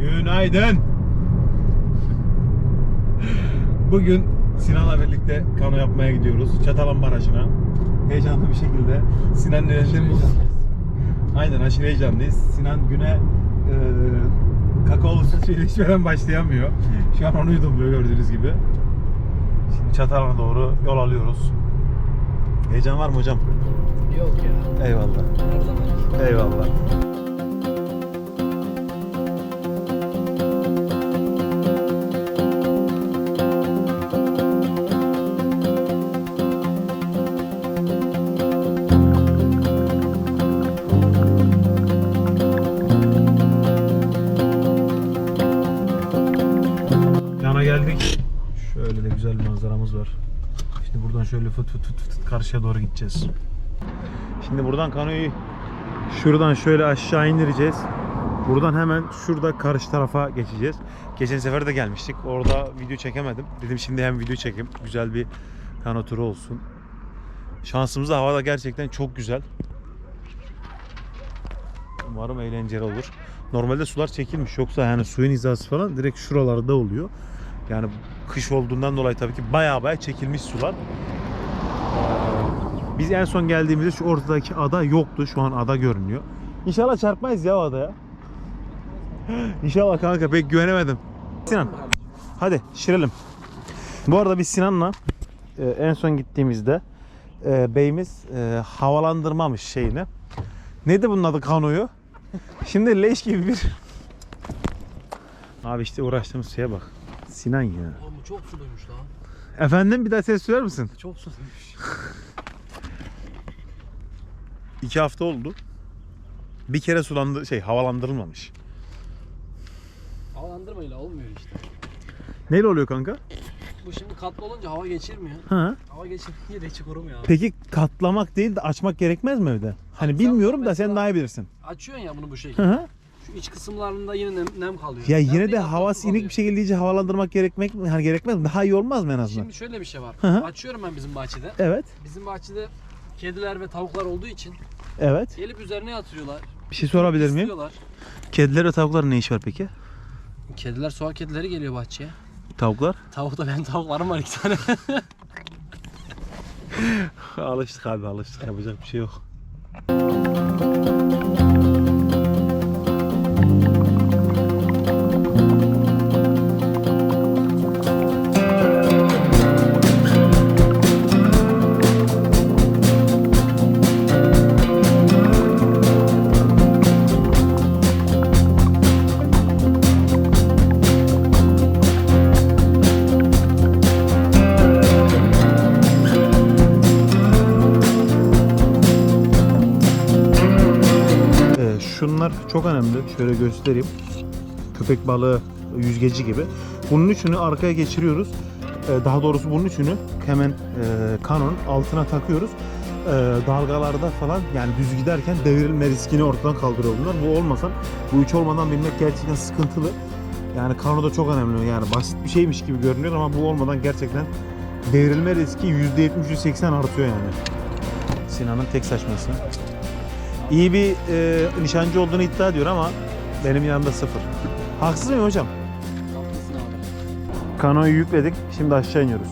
Günaydın. Bugün Sinan'la birlikte kano yapmaya gidiyoruz. Çatalan Barajı'na. Heyecanlı bir şekilde Sinan nelerimiz. Aynen aşırı heyecanlıyız. Sinan güne e, kakaolu sütüyle içmeden başlayamıyor. Şu an onu yudumluyor gördüğünüz gibi. Şimdi Çatalan'a doğru yol alıyoruz. Heyecan var mı hocam? Yok ya. Eyvallah. Her zaman. Eyvallah. Güzel manzaramız var. Şimdi buradan şöyle fıt fıt fıt fıt karşıya doğru gideceğiz. Şimdi buradan kanoyu şuradan şöyle aşağı indireceğiz. Buradan hemen şurada karşı tarafa geçeceğiz. Geçen sefer de gelmiştik. Orada video çekemedim. Dedim şimdi hem video çekeyim. Güzel bir kano turu olsun. Şansımız da havada gerçekten çok güzel. Umarım eğlenceli olur. Normalde sular çekilmiş. Yoksa yani suyun hizası falan direkt şuralarda oluyor. Yani kış olduğundan dolayı tabii ki baya baya çekilmiş sular. Biz en son geldiğimizde şu ortadaki ada yoktu. Şu an ada görünüyor. İnşallah çarpmayız ya adaya. İnşallah kanka pek güvenemedim. Sinan hadi şirelim. Bu arada biz Sinan'la e, en son gittiğimizde e, beyimiz e, havalandırmamış şeyini. Neydi bunun adı kanoyu? Şimdi leş gibi bir... Abi işte uğraştığımız şeye bak. Sinan ya. Oğlum bu çok suluymuş lan. Efendim bir daha ses söyler misin? Çok suluymuş. İki hafta oldu. Bir kere sulandı şey havalandırılmamış. Havalandırmayla olmuyor işte. Neyle oluyor kanka? Bu şimdi katlı olunca hava geçirmiyor. Ha. Hava geçirmeyince de içi kurumuyor abi. Peki katlamak değil de açmak gerekmez mi evde? Hani Açsam bilmiyorum da sen mesela- daha iyi bilirsin. Açıyorsun ya bunu bu Hı şekilde. hı. Şu iç kısımlarında yine nem, nem kalıyor. Ya yine de havası kalıyor. inik bir şekilde iyice havalandırmak gerekmek? Hani gerekmez mi? Daha iyi olmaz mı en azından? Şimdi şöyle bir şey var. Hı hı. Açıyorum ben bizim bahçede. Evet. Bizim bahçede kediler ve tavuklar olduğu için Evet. gelip üzerine yatırıyorlar. Bir şey sorabilir miyim? pisliyorlar. Kediler ve tavukların ne iş var peki? Kediler sokak kedileri geliyor bahçeye. Tavuklar? Tavukta benim tavuklarım var iki tane. alıştık abi alıştık. Yapacak bir şey yok. Çok önemli. Şöyle göstereyim. Köpek balığı yüzgeci gibi. Bunun üçünü arkaya geçiriyoruz. Ee, daha doğrusu bunun üçünü hemen e, kanonun altına takıyoruz. Ee, dalgalarda falan yani düz giderken devrilme riskini ortadan kaldırıyor bunlar. Bu olmasa bu üç olmadan binmek gerçekten sıkıntılı. Yani kano da çok önemli. Yani basit bir şeymiş gibi görünüyor ama bu olmadan gerçekten devrilme riski %70-%80 artıyor yani. Sinan'ın tek saçması. İyi bir e, nişancı olduğunu iddia ediyor ama benim yanımda sıfır. Haksız mıyım hocam? Haklısın abi. Kanoyu yükledik. Şimdi aşağı iniyoruz.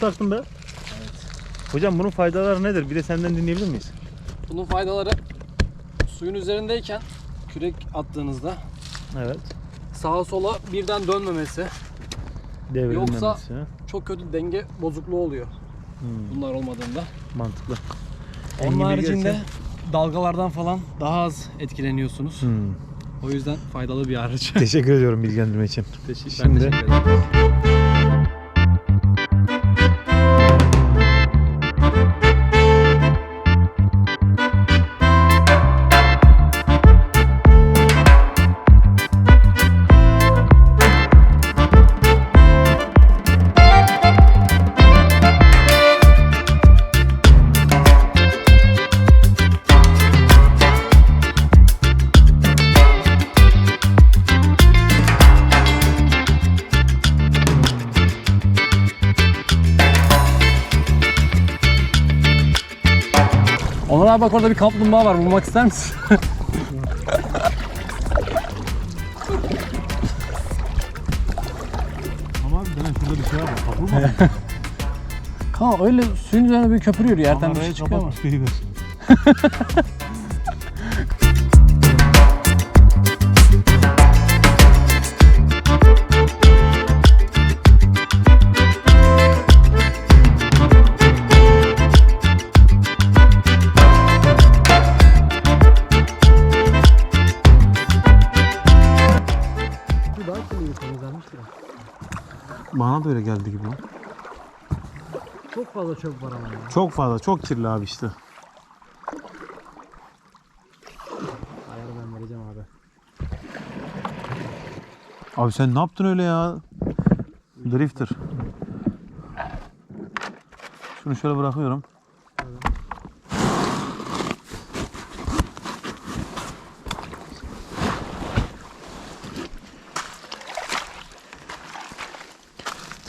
Taktın be. Hocam bunun faydaları nedir? Bir de senden dinleyebilir miyiz? Bunun faydaları suyun üzerindeyken kürek attığınızda Evet. sağa sola birden dönmemesi, Devrilmemesi. Yoksa- çok kötü denge bozukluğu oluyor Hmm, bunlar olmadığında. mantıklı. Onun Engin haricinde Bilge dalgalardan falan daha az etkileniyorsunuz. Hmm. O yüzden faydalı bir araç. Teşekkür ediyorum bilgilendirme için. Teşekkür, Şimdi- teşekkür ederim. Abi bak orada bir kaplumbağa var. Bulmak ister misin? Ama abi demek şurada bir şey var. Kapılma. Kaan öyle suyun üzerine bir köpürüyor. Yerden bir şey çıkıyor ama. gör. Bu daha kirli temizlenmiştir. Bana da öyle geldi gibi. Çok fazla çöp var ama ya. Çok fazla, çok kirli abi işte. Ayarı ben vereceğim abi. Abi sen ne yaptın öyle ya? Drifter. Şunu şöyle bırakıyorum.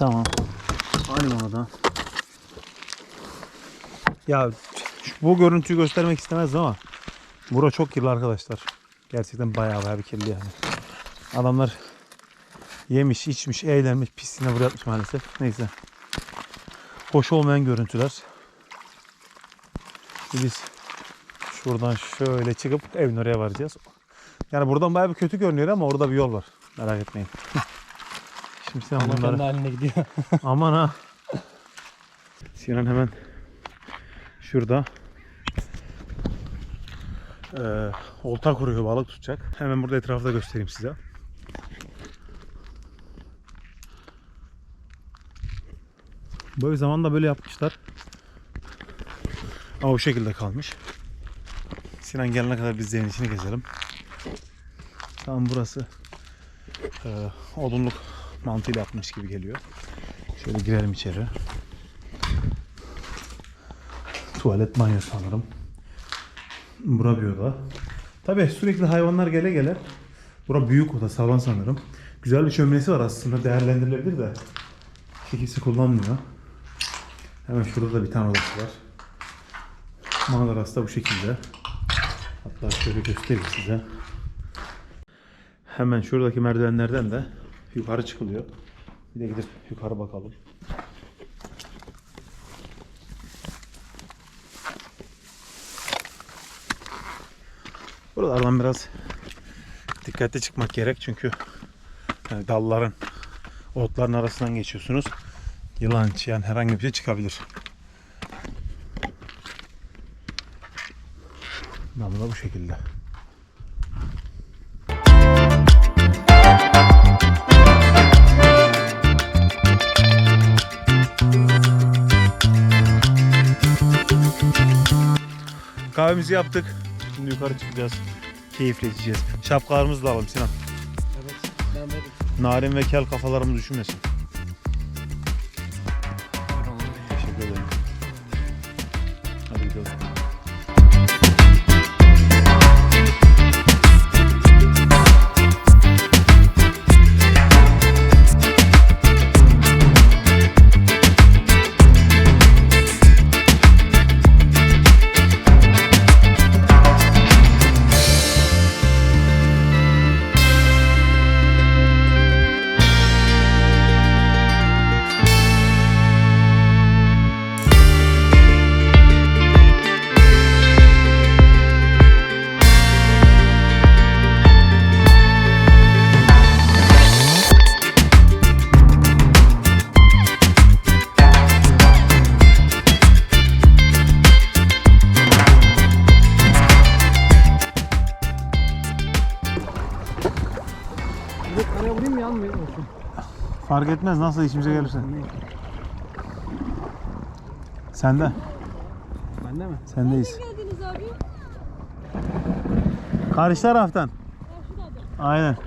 Tamam. Aynı da. Ya bu görüntüyü göstermek istemezdim ama bura çok kirli arkadaşlar. Gerçekten bayağı bayağı bir kirli yani. Adamlar yemiş, içmiş, eğlenmiş, pisliğine buraya atmış maalesef. Neyse. Hoş olmayan görüntüler. Biz şuradan şöyle çıkıp evin oraya varacağız. Yani buradan bayağı bir kötü görünüyor ama orada bir yol var. Merak etmeyin. Şimdi sen Ama kendi haline gidiyor. Aman ha. Sinan hemen şurada eee olta kuruyor balık tutacak. Hemen burada etrafı da göstereyim size. Böyle zamanda böyle yapmışlar. Ama o şekilde kalmış. Sinan gelene kadar biz de evin içini gezelim. Tam burası eee odunluk mantığıyla yapmış gibi geliyor. Şöyle girelim içeri. Tuvalet banyo sanırım. Bura bir oda. Tabi sürekli hayvanlar gele gele. Bura büyük oda salon sanırım. Güzel bir şöminesi var aslında değerlendirilebilir de. Kimse kullanmıyor. Hemen şurada da bir tane odası var. Manzarası da bu şekilde. Hatta şöyle göstereyim size. Hemen şuradaki merdivenlerden de yukarı çıkılıyor. Bir de gidip yukarı bakalım. Buralardan biraz dikkatli çıkmak gerek çünkü yani dalların, otların arasından geçiyorsunuz. Yılan, çiyan herhangi bir şey çıkabilir. Damla bu şekilde. Kahvemizi yaptık. Şimdi yukarı çıkacağız. Keyifle içeceğiz. Şapkalarımızı da alalım Sinan. Evet. Ben veririm. Narin ve kel kafalarımız üşümesin. Fark etmez nasıl işimize gelirse. Sende. Bende mi? Sendeyiz. geldiniz abi? Karşı taraftan. Aynen.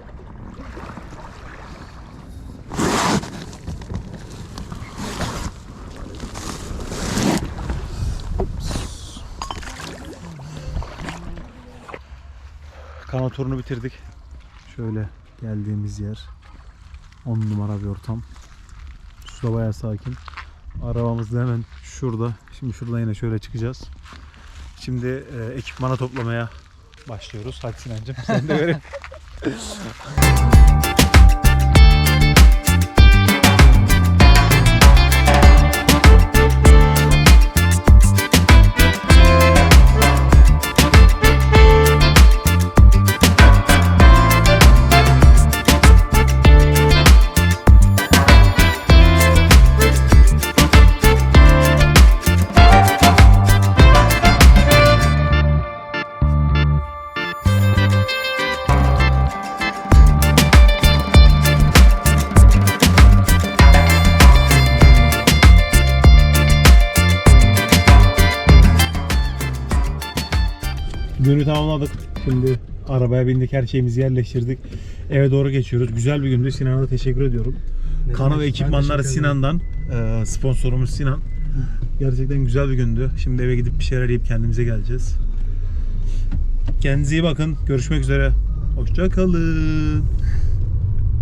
Kano turunu bitirdik. Şöyle geldiğimiz yer 10 numara bir ortam. Su da bayağı sakin. Arabamız da hemen şurada. Şimdi şuradan yine şöyle çıkacağız. Şimdi e, ekipmana toplamaya başlıyoruz. Hadi Sinancım sen de verin. Günü tamamladık. Şimdi arabaya bindik, her şeyimizi yerleştirdik. Eve doğru geçiyoruz. Güzel bir gündü. Sinan'a da teşekkür ediyorum. Kanı ve ekipmanları Sinan'dan. Ee, sponsorumuz Sinan. Gerçekten güzel bir gündü. Şimdi eve gidip bir şeyler yiyip kendimize geleceğiz. Kendinize iyi bakın. Görüşmek üzere. Hoşça kalın.